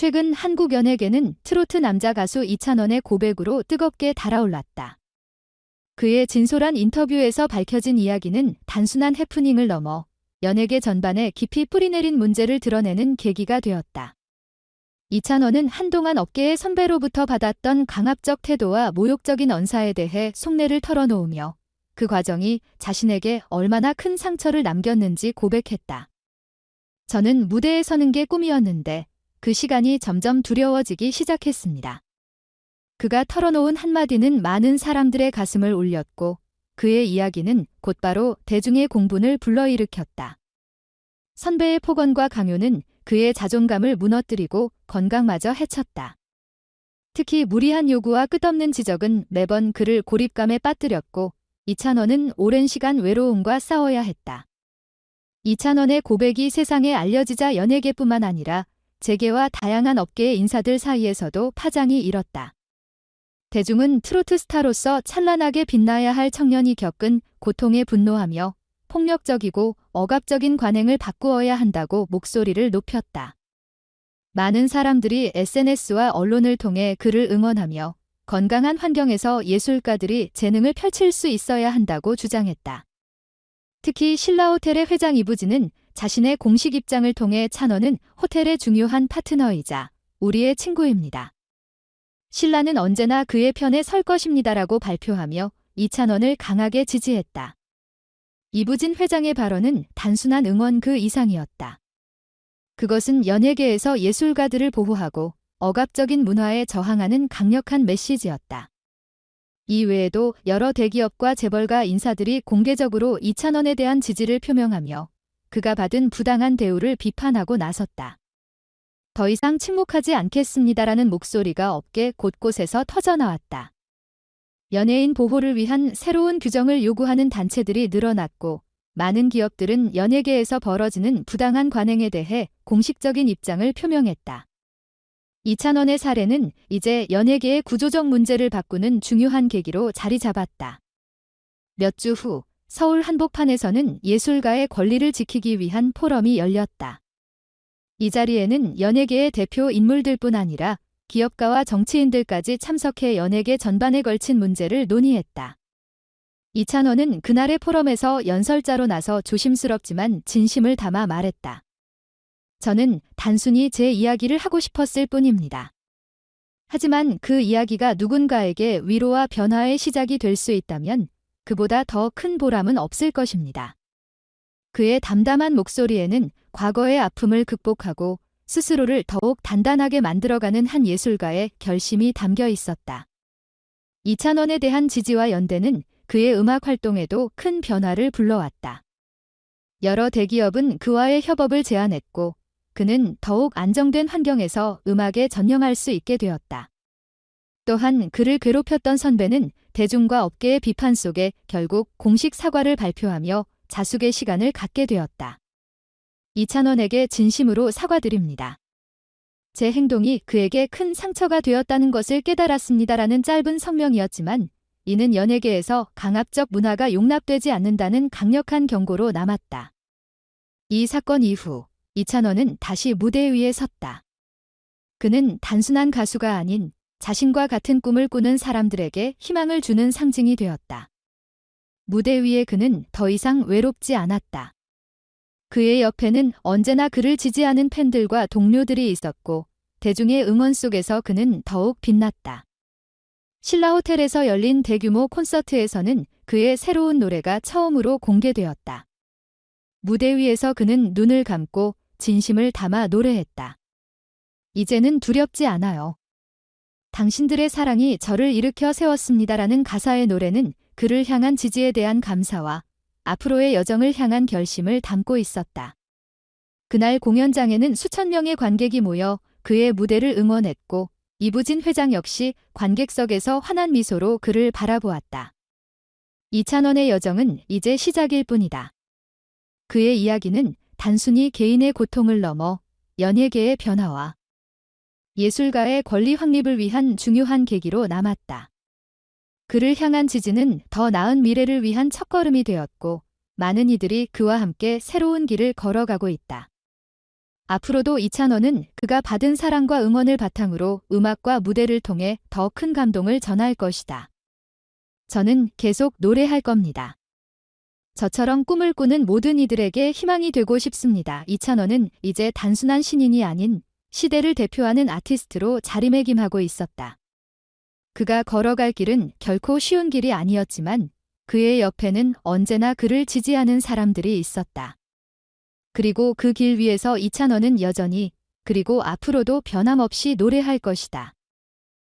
최근 한국 연예계는 트로트 남자 가수 이찬원의 고백으로 뜨겁게 달아올랐다. 그의 진솔한 인터뷰에서 밝혀진 이야기는 단순한 해프닝을 넘어 연예계 전반에 깊이 뿌리내린 문제를 드러내는 계기가 되었다. 이찬원은 한동안 업계의 선배로부터 받았던 강압적 태도와 모욕적인 언사에 대해 속내를 털어놓으며 그 과정이 자신에게 얼마나 큰 상처를 남겼는지 고백했다. 저는 무대에 서는 게 꿈이었는데 그 시간이 점점 두려워지기 시작했습니다. 그가 털어놓은 한마디는 많은 사람들의 가슴을 울렸고 그의 이야기는 곧바로 대중의 공분을 불러일으켰다. 선배의 폭언과 강요는 그의 자존감을 무너뜨리고 건강마저 해쳤다. 특히 무리한 요구와 끝없는 지적은 매번 그를 고립감에 빠뜨렸고 이찬원은 오랜 시간 외로움과 싸워야 했다. 이찬원의 고백이 세상에 알려지자 연예계뿐만 아니라 재계와 다양한 업계의 인사들 사이에서도 파장이 일었다. 대중은 트로트 스타로서 찬란하게 빛나야 할 청년이 겪은 고통에 분노하며 폭력적이고 억압적인 관행을 바꾸어야 한다고 목소리를 높였다. 많은 사람들이 SNS와 언론을 통해 그를 응원하며 건강한 환경에서 예술가들이 재능을 펼칠 수 있어야 한다고 주장했다. 특히 신라호텔의 회장 이부진은 자신의 공식 입장을 통해 찬원은 호텔의 중요한 파트너이자 우리의 친구입니다. 신라는 언제나 그의 편에 설 것입니다라고 발표하며 이찬원을 강하게 지지했다. 이부진 회장의 발언은 단순한 응원 그 이상이었다. 그것은 연예계에서 예술가들을 보호하고 억압적인 문화에 저항하는 강력한 메시지였다. 이 외에도 여러 대기업과 재벌가 인사들이 공개적으로 이찬원에 대한 지지를 표명하며 그가 받은 부당한 대우를 비판하고 나섰다. 더 이상 침묵하지 않겠습니다라는 목소리가 업계 곳곳에서 터져나왔다. 연예인 보호를 위한 새로운 규정을 요구하는 단체들이 늘어났고 많은 기업들은 연예계에서 벌어지는 부당한 관행에 대해 공식적인 입장을 표명했다. 이찬원의 사례는 이제 연예계의 구조적 문제를 바꾸는 중요한 계기로 자리 잡았다. 몇 주 후 서울 한복판에서는 예술가의 권리를 지키기 위한 포럼이 열렸다. 이 자리에는 연예계의 대표 인물들뿐 아니라 기업가와 정치인들까지 참석해 연예계 전반에 걸친 문제를 논의했다. 이찬원은 그날의 포럼에서 연설자로 나서 조심스럽지만 진심을 담아 말했다. 저는 단순히 제 이야기를 하고 싶었을 뿐입니다. 하지만 그 이야기가 누군가에게 위로와 변화의 시작이 될 수 있다면 그보다 더 큰 보람은 없을 것입니다. 그의 담담한 목소리에는 과거의 아픔을 극복하고 스스로를 더욱 단단하게 만들어가는 한 예술가의 결심이 담겨 있었다. 이찬원에 대한 지지와 연대는 그의 음악 활동에도 큰 변화를 불러왔다. 여러 대기업은 그와의 협업을 제안했고 그는 더욱 안정된 환경에서 음악에 전념할 수 있게 되었다. 또한 그를 괴롭혔던 선배는 대중과 업계의 비판 속에 결국 공식 사과를 발표하며 자숙의 시간을 갖게 되었다. 이찬원에게 진심으로 사과드립니다. 제 행동이 그에게 큰 상처가 되었다는 것을 깨달았습니다라는 짧은 성명이었지만 이는 연예계에서 강압적 문화가 용납되지 않는다는 강력한 경고로 남았다. 이 사건 이후 이찬원은 다시 무대 위에 섰다. 그는 단순한 가수가 아닌 자신과 같은 꿈을 꾸는 사람들에게 희망을 주는 상징이 되었다. 무대 위에 그는 더 이상 외롭지 않았다. 그의 옆에는 언제나 그를 지지하는 팬들과 동료들이 있었고 대중의 응원 속에서 그는 더욱 빛났다. 신라 호텔에서 열린 대규모 콘서트에서는 그의 새로운 노래가 처음으로 공개되었다. 무대 위에서 그는 눈을 감고 진심을 담아 노래했다. 이제는 두렵지 않아요. 당신들의 사랑이 저를 일으켜 세웠습니다라는 가사의 노래는 그를 향한 지지에 대한 감사와 앞으로의 여정을 향한 결심을 담고 있었다. 그날 공연장에는 수천 명의 관객이 모여 그의 무대를 응원했고 이부진 회장 역시 관객석에서 환한 미소로 그를 바라보았다. 이찬원의 여정은 이제 시작일 뿐이다. 그의 이야기는 단순히 개인의 고통을 넘어 연예계의 변화와 예술가의 권리 확립을 위한 중요한 계기로 남았다. 그를 향한 지지는 더 나은 미래를 위한 첫걸음이 되었고 많은 이들이 그와 함께 새로운 길을 걸어가고 있다. 앞으로도 이찬원은 그가 받은 사랑과 응원을 바탕으로 음악과 무대를 통해 더 큰 감동을 전할 것이다. 저는 계속 노래할 겁니다. 저처럼 꿈을 꾸는 모든 이들에게 희망이 되고 싶습니다. 이찬원은 이제 단순한 신인이 아닌 시대를 대표하는 아티스트로 자리매김하고 있었다. 그가 걸어갈 길은 결코 쉬운 길이 아니었지만 그의 옆에는 언제나 그를 지지하는 사람들이 있었다. 그리고 그 길 위에서 이찬원은 여전히 그리고 앞으로도 변함없이 노래할 것이다.